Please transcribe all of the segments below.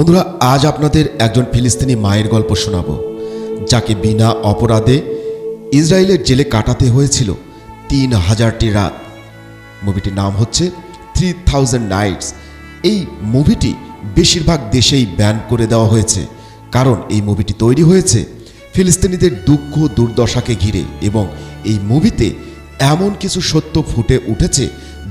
বন্ধুরা, আজ আপনাদের একজন ফিলিস্তিনি মায়ের গল্প শোনাবো, যাকে বিনা অপরাধে ইসরায়েলের জেলে কাটাতে হয়েছিল তিন হাজারটি রাত। মুভিটির নাম হচ্ছে থ্রি থাউজেন্ড নাইটস। এই মুভিটি বেশিরভাগ দেশেই ব্যান করে দেওয়া হয়েছে, কারণ এই মুভিটি তৈরি হয়েছে ফিলিস্তিনিদের দুঃখ দুর্দশাকে ঘিরে এবং এই মুভিতে এমন কিছু সত্য ফুটে উঠেছে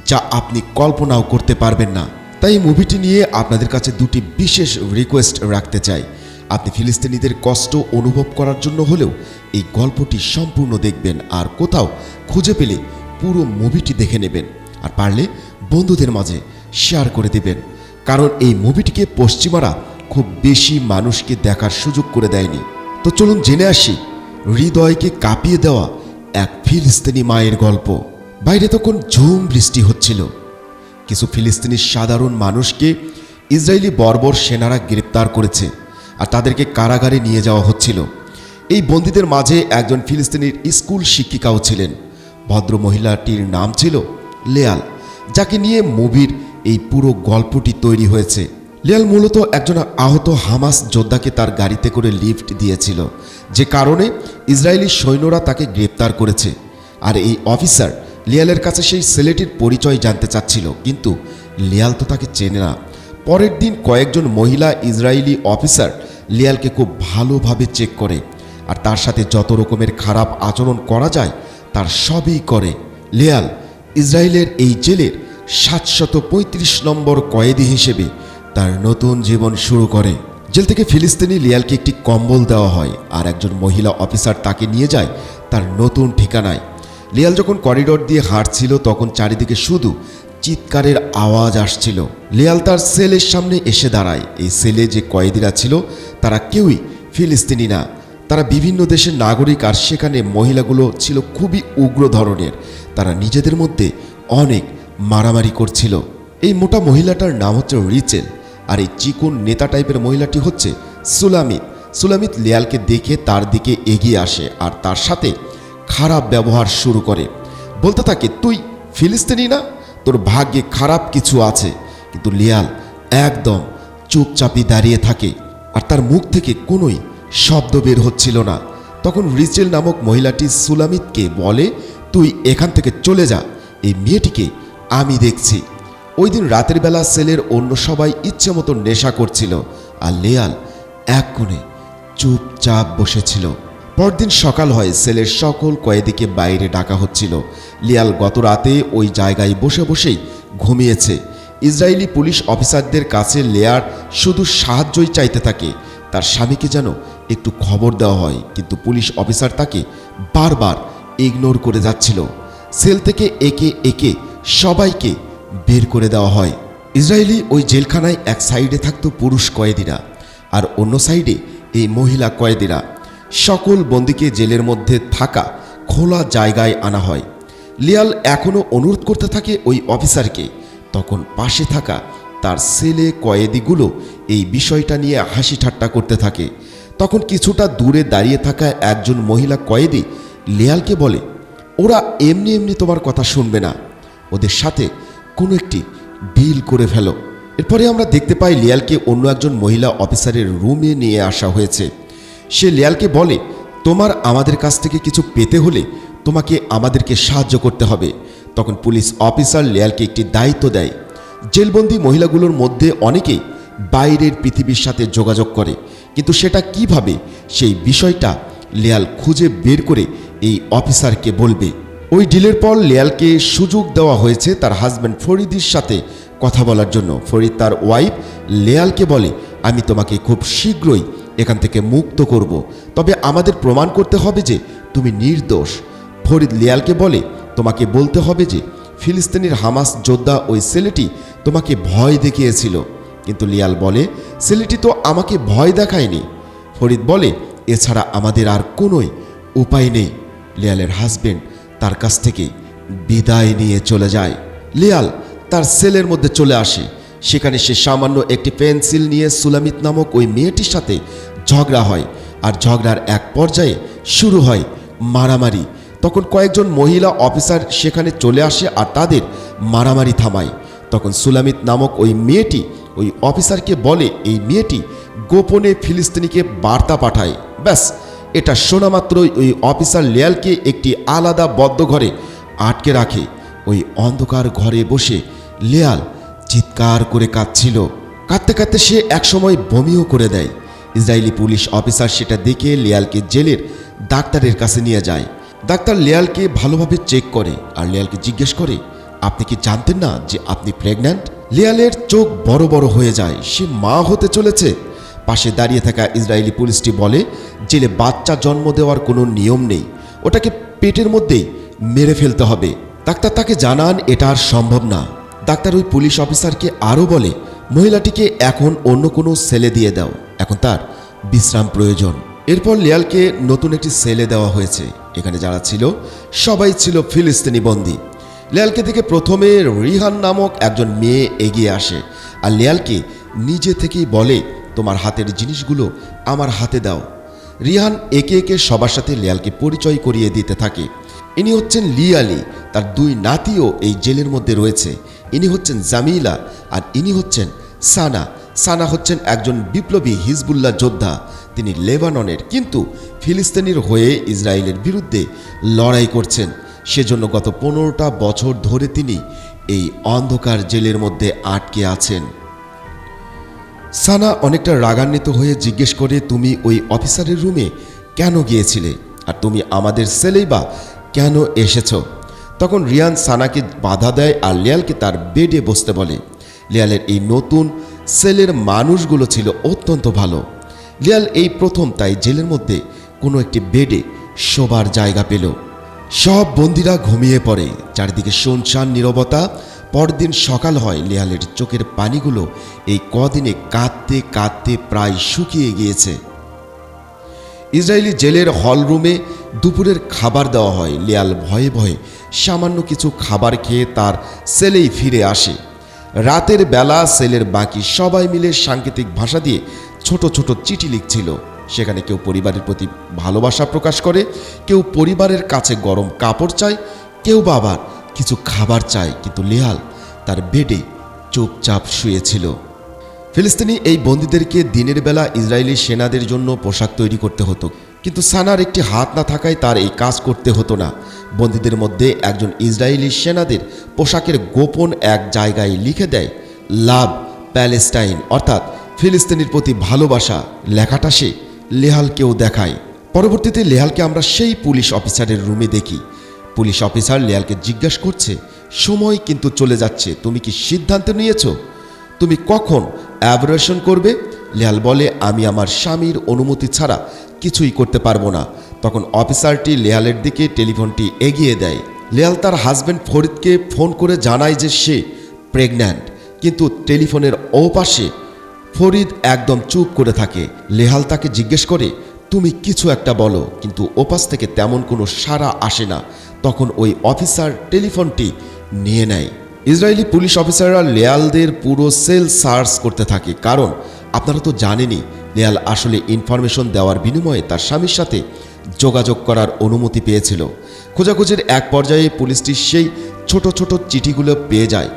যা আপনি কল্পনাও করতে পারবেন না। তাই মুভিটি নিয়ে আপনাদের কাছে দুটি বিশেষ রিকোয়েস্ট রাখতে চাই। আপনি ফিলিস্তিনিদের কষ্ট অনুভব করার জন্য হলেও এই গল্পটি সম্পূর্ণ দেখবেন আর কোথাও খুঁজে পেলে পুরো মুভিটি দেখে নেবেন। আর পারলে বন্ধুদের মাঝে শেয়ার করে দেবেন। কারণ এই মুভিটিকে পশ্চিমারা খুব বেশি মানুষকে দেখার সুযোগ করে দেয়নি। তো চলুন জেনে আসি, হৃদয়কে কাঁপিয়ে দেওয়া এক ফিলিস্তিনি মায়ের গল্প। বাইরে তখন ঝুম বৃষ্টি হচ্ছিল। কিছু ফিলিস্তিনি সাধারণ মানুষকে ইসরায়েলি বর্বর সেনারা গ্রেপ্তার করেছে আর তাদেরকে কারাগারে নিয়ে যাওয়া হচ্ছিল। এই বন্দীদের মাঝে একজন ফিলিস্তিনির স্কুল শিক্ষিকাও ছিলেন। ভদ্র মহিলাটির নাম ছিল লেয়াল, যাকে নিয়ে মুভির এই পুরো গল্পটি তৈরি হয়েছে। লেয়াল মূলত একজন আহত হামাস যোদ্ধাকে তার গাড়িতে করে লিফট দিয়েছিল, যে কারণে ইসরায়েলি সৈন্যরা তাকে গ্রেপ্তার করেছে। আর এই অফিসার লিয়ালের কাছে সেই ছেলেটির পরিচয় জানতে চাচ্ছিল, কিন্তু লিয়াল তো তাকে চেনে না। পরের দিন কয়েকজন মহিলা ইসরায়েলি অফিসার লিয়ালকে খুব ভালোভাবে চেক করে আর তার সাথে যত রকমের খারাপ আচরণ করা যায়, তার সবই করে। লিয়াল ইসরায়েলের এই জেলের সাতশত পঁয়ত্রিশ নম্বর কয়েদি হিসেবে তার নতুন জীবন শুরু করে। জেল থেকে ফিলিস্তিনি লিয়ালকে একটি কম্বল দেওয়া হয় আর একজন মহিলা অফিসার তাকে নিয়ে যায় তার নতুন ঠিকানায়। লিয়াল যখন করিডোর দিয়ে হাঁটছিল, তখন চারিদিকে শুধু চিৎকারের আওয়াজ আসছিল। লিয়াল তার সেলের সামনে এসে দাঁড়ায়। এই সেলে যে কয়েদিরা ছিল, তারা কেউই ফিলিস্তিনি না। তারা বিভিন্ন দেশের নাগরিক আর সেখানে মহিলাগুলো ছিল খুবই উগ্র ধরনের। তারা নিজেদের মধ্যে অনেক মারামারি করছিল। এই মোটা মহিলাটার নাম হচ্ছে রিচেল আর এই চিকুন নেতা টাইপের মহিলাটি হচ্ছে সুলামিত। সুলামিত লিয়ালকে দেখে তার দিকে এগিয়ে আসে আর তার সাথে খারাপ ব্যবহার শুরু করে। বলতে থাকে, তুই ফিলিস্তিনি না? তোর ভাগ্যে খারাপ কিছু আছে। কিন্তু লিয়াল একদম চুপচাপি দাঁড়িয়ে থাকে আর তার মুখ থেকে কোনোই শব্দ বের হচ্ছিল না। তখন রিচেল নামক মহিলাটি সুলামিতকে বলে, তুই এখান থেকে চলে যা, এই মেয়েটিকে আমি দেখছি। ওই দিন রাতের বেলা সেলের অন্য সবাই ইচ্ছে মতো নেশা করছিল আর লেয়াল এক কোণে চুপচাপ বসেছিল। পরদিন সকাল হয়, সেলের সকল কয়েদিকে বাইরে ডাকা হচ্ছিল। লিয়াল গত রাতে ওই জায়গায় বসে বসেই ঘুমিয়েছে। ইসরায়েলি পুলিশ অফিসারদের কাছে লেয়ার শুধু সাহায্যই চাইতে থাকে। তার স্বামীকে যেন একটু খবর দেওয়া হয়, কিন্তু পুলিশ অফিসার তাকে বারবার ইগনোর করে যাচ্ছিল। সেল থেকে একে একে সবাইকে বের করে দেওয়া হয়। ইসরায়েলি ওই জেলখানায় এক সাইডে থাকতো পুরুষ কয়েদিরা, আর অন্য সাইডে এই মহিলা কয়েদিরা। সকল বন্দিকে জেলের মধ্যে থাকা খোলা জায়গায় আনা হয়। লিয়াল এখনও অনুরোধ করতে থাকে ওই অফিসারকে। তখন পাশে থাকা তার ছেলে কয়েদিগুলো এই বিষয়টা নিয়ে হাসি ঠাট্টা করতে থাকে। তখন কিছুটা দূরে দাঁড়িয়ে থাকা একজন মহিলা কয়েদি লিয়ালকে বলে, ওরা এমনি এমনি তোমার কথা শুনবে না। ওদের সাথে কোনো একটি ডিল করে ফেলো। এরপরে আমরা দেখতে পাই লিয়ালকে অন্য একজন মহিলা অফিসারের রুমে নিয়ে আসা হয়েছে। সে লিয়ালকে বলে, তোমার আমাদের কাছ থেকে কিছু পেতে হলে তোমাকে আমাদেরকে সাহায্য করতে হবে। তখন পুলিশ অফিসার লিয়ালকে একটি দায়িত্ব দেয়। জেলবন্দি মহিলাগুলোর মধ্যে অনেকেই বাইরের পৃথিবীর সাথে যোগাযোগ করে। কিন্তু সেটা কীভাবে? সেই বিষয়টা লিয়াল খুঁজে বের করে এই অফিসারকে বলবে। ওই ডিলের পর লিয়ালকে সুযোগ দেওয়া হয়েছে তার হাজব্যান্ড ফরিদির সাথে কথা বলার জন্য। ফরিদ তার ওয়াইফ লেয়ালকে বলে, আমি তোমাকে খুব শীঘ্রই এখান থেকে মুক্ত করব। তবে আমাদের প্রমাণ করতে হবে যে তুমি নির্দোষ। ফরিদ লিয়ালকে বলে, তোমাকে বলতে হবে যে ফিলিস্তিনির হামাস যোদ্ধা ওই ছেলেটি তোমাকে ভয় দেখিয়েছিল। কিন্তু লিয়াল বলে, ছেলেটি তো আমাকে ভয় দেখায়নি। ফরিদ বলে, এছাড়া আমাদের আর কোনোই উপায় নেই। লিয়ালের হাজবেন্ড তার কাছ থেকে বিদায় নিয়ে চলে যায়। লিয়াল তার সেলের মধ্যে চলে আসে। সেখানে সে সামান্য একটি পেন্সিল নিয়ে সুলামিত নামক ওই মেয়েটির সাথে ঝগড়া হয়। আর ঝগড়ার এক পর্যায়ে শুরু হয় মারামারি। তখন কয়েকজন মহিলা অফিসার সেখানে চলে আসে আর তাদের মারামারি থামায়। তখন সুলামিত নামক ওই মেয়েটি ওই অফিসারকে বলে, এই মেয়েটি গোপনে ফিলিস্তিনিকে বার্তা পাঠায়। ব্যাস, এটা শোনা মাত্রই ওই অফিসার লেয়ালকে একটি আলাদা বদ্ধ ঘরে আটকে রাখে। ওই অন্ধকার ঘরে বসে লেয়াল চিৎকার করে কাঁদছিল। কাঁদতে কাঁদতে সে একসময় বমিও করে দেয়। ইসরায়েলি পুলিশ অফিসার সেটা দেখে লেয়ালকে জেলের ডাক্তারের কাছে নিয়ে যায়। ডাক্তার লেয়ালকে ভালোভাবে চেক করে আর লেয়ালকে জিজ্ঞেস করে, আপনি কি জানতেন না যে আপনি প্রেগন্যান্ট? লেয়ালের চোখ বড় বড় হয়ে যায়। সে মা হতে চলেছে। পাশে দাঁড়িয়ে থাকা ইসরায়েলি পুলিশটি বলে, জেলে বাচ্চা জন্ম দেওয়ার কোনো নিয়ম নেই। ওটাকে পেটের মধ্যেই মেরে ফেলতে হবে। ডাক্তার তাকে জানান, এটা আর সম্ভব না। ডাক্তার ওই পুলিশ অফিসারকে আরও বলে, মহিলাটিকে এখন অন্য কোনো সেলে দিয়ে দাও। এখন তার বিশ্রাম প্রয়োজন। এরপর লিয়ালকে নতুন একটি সেলে দেওয়া হয়েছে। এখানে যারা ছিল, সবাই ছিল ফিলিস্তিনি বন্দী। লিয়ালকে দেখে প্রথমে রিহান নামক একজন মেয়ে এগিয়ে আসে আর লিয়ালকে নিজে থেকেই বলে, তোমার হাতের জিনিসগুলো আমার হাতে দাও। রিহান একে একে সবার সাথে লিয়ালকে পরিচয় করিয়ে দিতে থাকে। ইনি হচ্ছেন লিয়ালি, তার দুই নাতিও এই জেলের মধ্যে রয়েছে। ইনি হচ্ছেন জামিলা আর ইনি হচ্ছেন সানা। সানা হচ্ছেন একজন বিপ্লবী হিজবুল্লাহ যোদ্ধা। তিনি লেবাননের, কিন্তু ফিলিস্তিনির হয়ে ইসরায়েলের বিরুদ্ধে লড়াই করছেন। সেজন্য গত পনেরোটা বছর ধরে তিনি এই অন্ধকার জেলের মধ্যে আটকে আছেন। সানা অনেকটা রাগান্বিত হয়ে জিজ্ঞেস করে, তুমি ওই অফিসারের রুমে কেন গিয়েছিলে? আর তুমি আমাদের সেলেই বা কেন এসেছ? তখন রিয়ান সানাকে বাধা দেয় আর লিয়ালকে তার বেডে বসতে বলে। লিয়ালের এই নতুন সেলের মানুষগুলো ছিল অত্যন্ত ভালো। লিয়াল এই প্রথম, তাই জেলের মধ্যে কোনো একটি বেডে শোবার জায়গা পেল। সব বন্দিরা ঘুমিয়ে পড়ে। চারিদিকে শুনশান, নীরবতা। পরদিন সকাল হয়, লিয়ালের চোখের পানিগুলো এই কদিনে কাঁদতে কাঁদতে প্রায় শুকিয়ে গিয়েছে। ইসরায়েলি জেলের হলরুমে দুপুরের খাবার দেওয়া হয়। লিয়াল ভয়ে ভয়ে সামান্য কিছু খাবার খেয়ে তার সেলেই ফিরে আসে। রাতের বেলা সেলের বাকি সবাই মিলে সাংকেতিক ভাষা দিয়ে ছোট ছোট চিঠি লিখছিল। সেখানে কেউ পরিবারের প্রতি ভালোবাসা প্রকাশ করে, কেউ পরিবারের কাছে গরম কাপড় চায়, কেউ বা আবার কিছু খাবার চায়। কিন্তু লেয়াল তার বেডে চুপচাপ শুয়েছিল। ফিলিস্তিনি এই বন্দীদেরকে দিনের বেলা ইসরায়েলি সেনাদের জন্য পোশাক তৈরি করতে হতো। কিন্তু সানার একটি হাত না থাকায় তার এই কাজ করতে হতো না। বন্দীদের মধ্যে একজন ইসরায়েলি সেনাদের পোশাকের গোপন এক জায়গায় লিখে দেয়, লাভ প্যালেস্টাইন। অর্থাৎ ফিলিস্তিনির প্রতি ভালোবাসা লেখাটা সে লেহালকেও দেখায়। পরবর্তীতে লেহালকে আমরা সেই পুলিশ অফিসারের রুমে দেখি। পুলিশ অফিসার লেহালকে জিজ্ঞাসা করছে, সময় কিন্তু চলে যাচ্ছে, তুমি কি সিদ্ধান্ত নিয়েছো? তুমি কখন অ্যাবরেশন করবে। লেয়াল বলে, আমি আমার স্বামীর অনুমতি ছাড়া কিছুই করতে পারব না। তখন অফিসারটি লেয়ালের দিকে টেলিফোনটি এগিয়ে দেয়। লেয়াল তার হাজব্যান্ড ফরিদকে ফোন করে জানায় যে সে প্রেগন্যান্ট কিন্তু টেলিফোনের ওপাশে ফরিদ একদম চুপ করে থাকে। লেহাল তাকে জিজ্ঞেস করে, তুমি কিছু একটা বলো। কিন্তু ওপাশ থেকে তেমন কোনো সাড়া আসে না। তখন ওই অফিসার টেলিফোনটি নিয়ে নেয়। ইসরায়েলি পুলিশ অফিসাররা লেয়ালদের পুরো সেল সার্চ করতে থাকে। কারণ আপনারা তো জানেনই, লেয়াল আসলে ইনফরমেশন দেওয়ার বিনিময়ে তার স্বামীর সাথে যোগাযোগ করার অনুমতি পেয়েছিল। খোঁজাখুঁজির এক পর্যায়ে পুলিশটি সেই ছোট ছোট চিঠিগুলো পেয়ে যায়।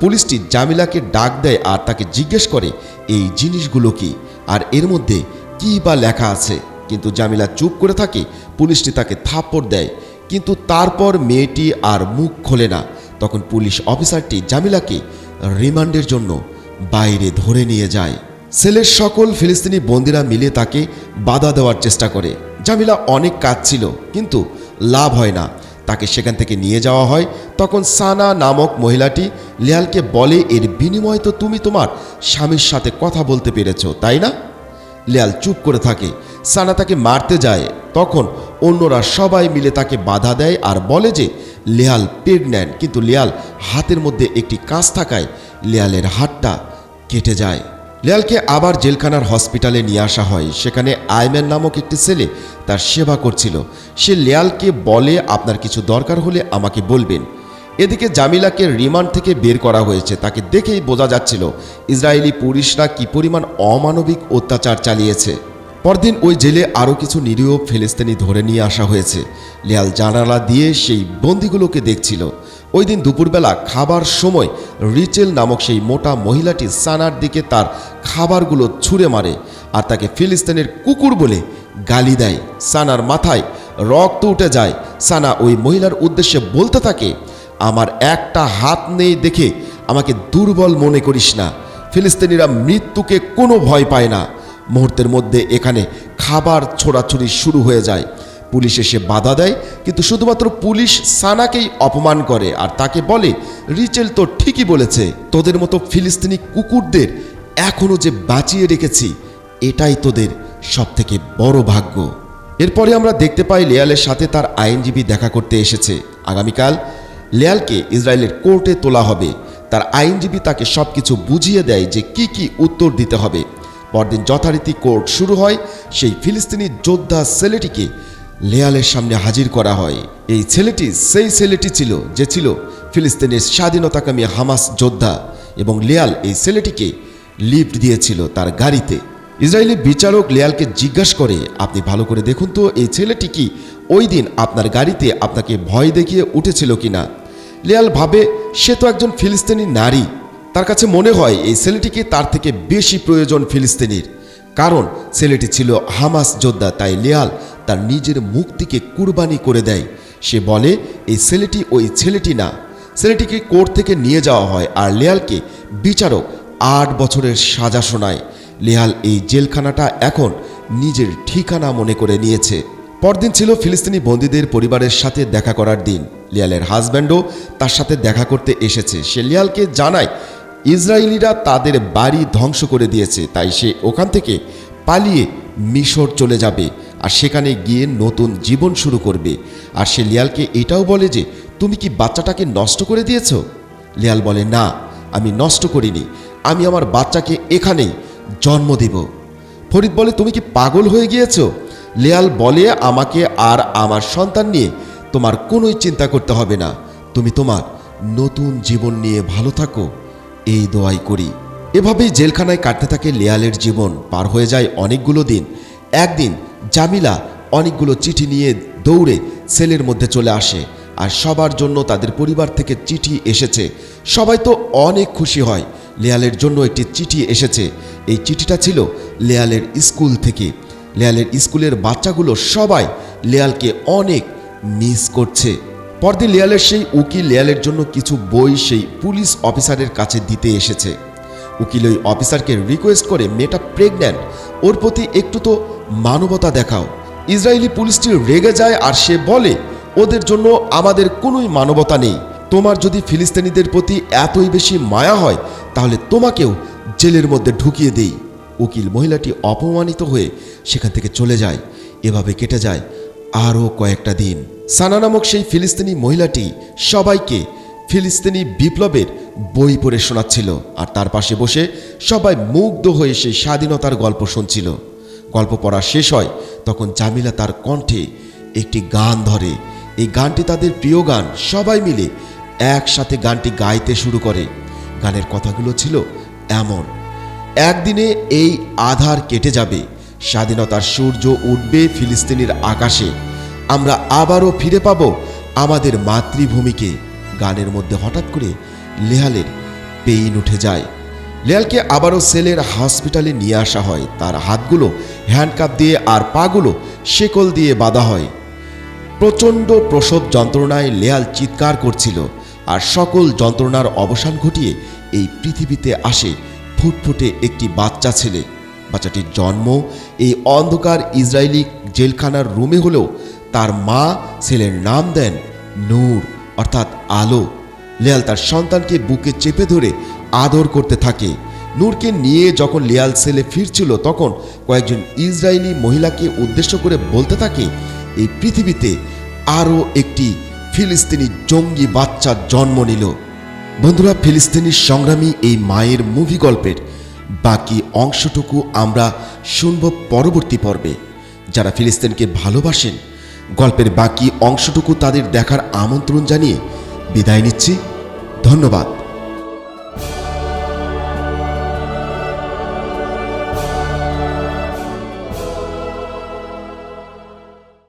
পুলিশটি জামিলাকে ডাক দেয় আর তাকে জিজ্ঞেস করে, এই জিনিসগুলো কি? আর এর মধ্যে কী বা লেখা আছে? কিন্তু জামিলা চুপ করে থাকে, পুলিশটি তাকে থাপ্পড় দেয়। কিন্তু তারপর মেয়েটি আর মুখ খোলে না। তখন পুলিশ অফিসারটি জামিলাকে রিমান্ডের জন্য বাইরে ধরে নিয়ে যায়। সেলের সকল ফিলিস্তিনি বন্দিরা মিলে তাকে বাধা দেওয়ার চেষ্টা করে। জামিলা অনেক কাজ ছিল, কিন্তু লাভ হয় না। তাকে সেখান থেকে নিয়ে যাওয়া হয়। তখন সানা নামক মহিলাটি লিয়ালকে বলে, এর বিনিময়ে তো তুমি তোমার স্বামীর সাথে কথা বলতে পেরেছ, তাই না? লিয়াল চুপ করে থাকে। সানা তাকে মারতে যায়। তখন অন্যরা সবাই মিলে তাকে বাধা দেয় আর বলে যে লিয়াল প্রেগন্যান্ট কিন্তু লেয়াল হাতের মধ্যে একটি কাজ থাকায় লেয়ালের হাতটা কেটে যায়। লেয়ালকে আবার জেলখানার হসপিটালে নিয়ে আসা হয়। সেখানে আইম্যান নামক একটি ছেলে তার সেবা করছিল। সে লেয়ালকে বলে, আপনার কিছু দরকার হলে আমাকে বলবেন। এদিকে জামিলাকে রিমান্ড থেকে বের করা হয়েছে। তাকে দেখেই বোঝা যাচ্ছিল, ইসরায়েলি পুলিশরা কি পরিমাণ অমানবিক অত্যাচার চালিয়েছে? পরদিন ওই জেলে আরও কিছু নিরীহ ফিলিস্তিনি ধরে নিয়ে আসা হয়েছে। লিয়াল জানালা দিয়ে সেই বন্দিগুলোকে দেখছিল। ওই দিন দুপুরবেলা খাবার সময় রিচেল নামক সেই মোটা মহিলাটি সানার দিকে তার খাবারগুলো ছুঁড়ে মারে আর তাকে ফিলিস্তিনের কুকুর বলে গালি দেয়। সানার মাথায় রক্ত উঠে যায়। সানা ওই মহিলার উদ্দেশ্যে বলতে থাকে, আমার একটা হাত নেই দেখে আমাকে দুর্বল মনে করিস না। ফিলিস্তিনিরা মৃত্যুকে কোনো ভয় পায় না। মুহূর্তের মধ্যে এখানে খাবার ছোড়াছুড়ি শুরু হয়ে যায়। পুলিশ এসে বাধা দেয়, কিন্তু শুধুমাত্র পুলিশ সানাকেই অপমান করে আর তাকে বলে, রিচেল তো ঠিকই বলেছে, তোদের মতো ফিলিস্তিনি কুকুরদের এখনও যে বাঁচিয়ে রেখেছি, এটাই তোদের সবথেকে বড় ভাগ্য। এরপরে আমরা দেখতে পাই লেয়ালের সাথে তার আইনজীবী দেখা করতে এসেছে। আগামীকাল লেয়ালকে ইসরায়েলের কোর্টে তোলা হবে। তার আইনজীবী তাকে সবকিছু বুঝিয়ে দেয় যে কি কি উত্তর দিতে হবে। পরদিন যথারীতি কোর্ট শুরু হয়, সেই ফিলিস্তিনি যোদ্ধা ছেলেটিকে লেয়ালের সামনে হাজির করা হয়। এই ছেলেটি সেই ছেলেটি ছিল, যে ছিল ফিলিস্তিনের স্বাধীনতাকামী হামাস যোদ্ধা এবং লেয়াল এই ছেলেটিকে লিফট দিয়েছিল তার গাড়িতে। ইসরায়েলি বিচারক লেয়ালকে জিজ্ঞাসা করে, আপনি ভালো করে দেখুন তো, এই ছেলেটি কি ওই দিন আপনার গাড়িতে আপনাকে ভয় দেখিয়ে উঠেছিল কিনা? লেয়াল ভাবে, সে তো একজন ফিলিস্তিনি নারী। তার কাছে মনে হয় এই ছেলেটিকে তার থেকে বেশি প্রয়োজন ফিলিস্তিনির। কারণ ছেলেটি ছিল হামাস যোদ্ধা, তাই লেয়াল তার নিজের মুক্তিকে কুরবানি করে দেয়। সে বলে, এই ছেলেটি ওই ছেলেটি না। ছেলেটিকে কোর্ট থেকে নিয়ে যাওয়া হয় আর লেয়ালকে বিচারক আট বছরের সাজা শোনায়। লেয়াল এই জেলখানাটা এখন নিজের ঠিকানা মনে করে নিয়েছে। পরদিন ছিল ফিলিস্তিনি বন্দীদের পরিবারের সাথে দেখা করার দিন। লিয়ালের হাজব্যান্ডও তার সাথে দেখা করতে এসেছে। সে লিয়ালকে জানায় ইসরায়েলিরা তাদের বাড়ি ধ্বংস করে দিয়েছে, তাই সে ওখান থেকে পালিয়ে মিশর চলে যাবে আর সেখানে গিয়ে নতুন জীবন শুরু করবে। আর সে লিয়ালকে এটাও বলে যে, তুমি কি বাচ্চাটাকে নষ্ট করে দিয়েছ? লিয়াল বলে, না, আমি নষ্ট করিনি। আমি আমার বাচ্চাকে এখানেই জন্ম দেব। ফরিদ বলে, তুমি কি পাগল হয়ে গিয়েছ? লেয়াল বলে, আমাকে আর আমার সন্তান নিয়ে তোমার কোনোই চিন্তা করতে হবে না। তুমি তোমার নতুন জীবন নিয়ে ভালো থাকো। এই দোয়াই করি। এভাবেই জেলখানায় কাটতে থাকে লেয়ালের জীবন, পার হয়ে যায় অনেকগুলো দিন। একদিন জামিলা অনেকগুলো চিঠি নিয়ে দৌড়ে সেলের মধ্যে চলে আসে আর সবার জন্য তাদের পরিবার থেকে চিঠি এসেছে। সবাই তো অনেক খুশি হয়, লেয়ালের জন্য একটি চিঠি এসেছে। এই চিঠিটা ছিল লেয়ালের স্কুল থেকে। লেয়ালের স্কুলের বাচ্চাগুলো সবাই লেয়ালকে অনেক মিস করছে। পরদিন লেয়ালের সেই উকিল লেয়ালের জন্য কিছু বই সেই পুলিশ অফিসারের কাছে দিতে এসেছে। উকিল ওই অফিসারকে রিকোয়েস্ট করে, মেয়েটা প্রেগন্যান্ট ওর প্রতি একটু তো মানবতা দেখাও। ইসরায়েলি পুলিশটি রেগে যায় আর সে বলে, ওদের জন্য আমাদের কোনোই মানবতা নেই। তোমার যদি ফিলিস্তিনিদের প্রতি এতই বেশি মায়া হয়, তাহলে তোমাকেও জেলের মধ্যে ঢুকিয়ে দেই। উকিল মহিলাটি অপমানিত হয়ে সেখান থেকে চলে যায়। এভাবে কেটে যায়। আরও কয়েকটা দিন। সানা নামক সেই ফিলিস্তিনি মহিলাটি সবাইকে ফিলিস্তিনি বিপ্লবের বই পড়ে শোনাচ্ছিল আর তার পাশে বসে সবাই মুগ্ধ হয়ে সেই স্বাধীনতার গল্প শুনছিল। গল্প পড়া শেষ হয় তখন জামিলা তার কণ্ঠে একটি গান ধরে। এই গানটি তাদের প্রিয় গান, সবাই মিলে একসাথে গানটি গাইতে শুরু করে। গানের কথাগুলো ছিল এমন, একদিনে এই আধার কেটে যাবে স্বাধীনতার সূর্য উঠবে ফিলিস্তিনের আকাশে। আমরা আবারও ফিরে পাব আমাদের মাতৃভূমিকে। গানের মধ্যে হঠাৎ করে লেহালের পেইন উঠে যায়। লেয়ালকে আবারও সেলের হসপিটালে নিয়ে আসা হয়। তার হাতগুলো হ্যান্ডকাপ দিয়ে আর পাগুলো শেকল দিয়ে বাঁধা হয়। প্রচণ্ড প্রসব যন্ত্রণায় লেয়াল চিৎকার করছিল আর সকল যন্ত্রণার অবসান ঘটিয়ে এই পৃথিবীতে আসে ফুটফুটে একটি বাচ্চা ছেলে। বাচ্চাটির জন্ম এই অন্ধকার ইসরায়েলি জেলখানার রুমে হলেও তার মা ছেলের নাম দেন নূর, অর্থাৎ আলো। লেয়াল তার সন্তানকে বুকে চেপে ধরে আদর করতে থাকে। নূরকে নিয়ে যখন লিয়াল সেলে ফিরছিল, তখন কয়েকজন ইসরায়েলি মহিলাকে উদ্দেশ্য করে বলতে থাকে, এই পৃথিবীতে আরও একটি ফিলিস্তিনি জঙ্গি বাচ্চার জন্ম নিল। বন্ধুরা ফিলিস্তিনি সংগ্রামী এই মায়ের মুভি গল্পের বাকি অংশটুকু আমরা শুনব পরবর্তী পর্বে। যারা ফিলিস্তিনকে ভালোবাসেন, গল্পের বাকি অংশটুকু তাদের দেখার আমন্ত্রণ জানিয়ে বিদায় নিচ্ছি। ধন্যবাদ।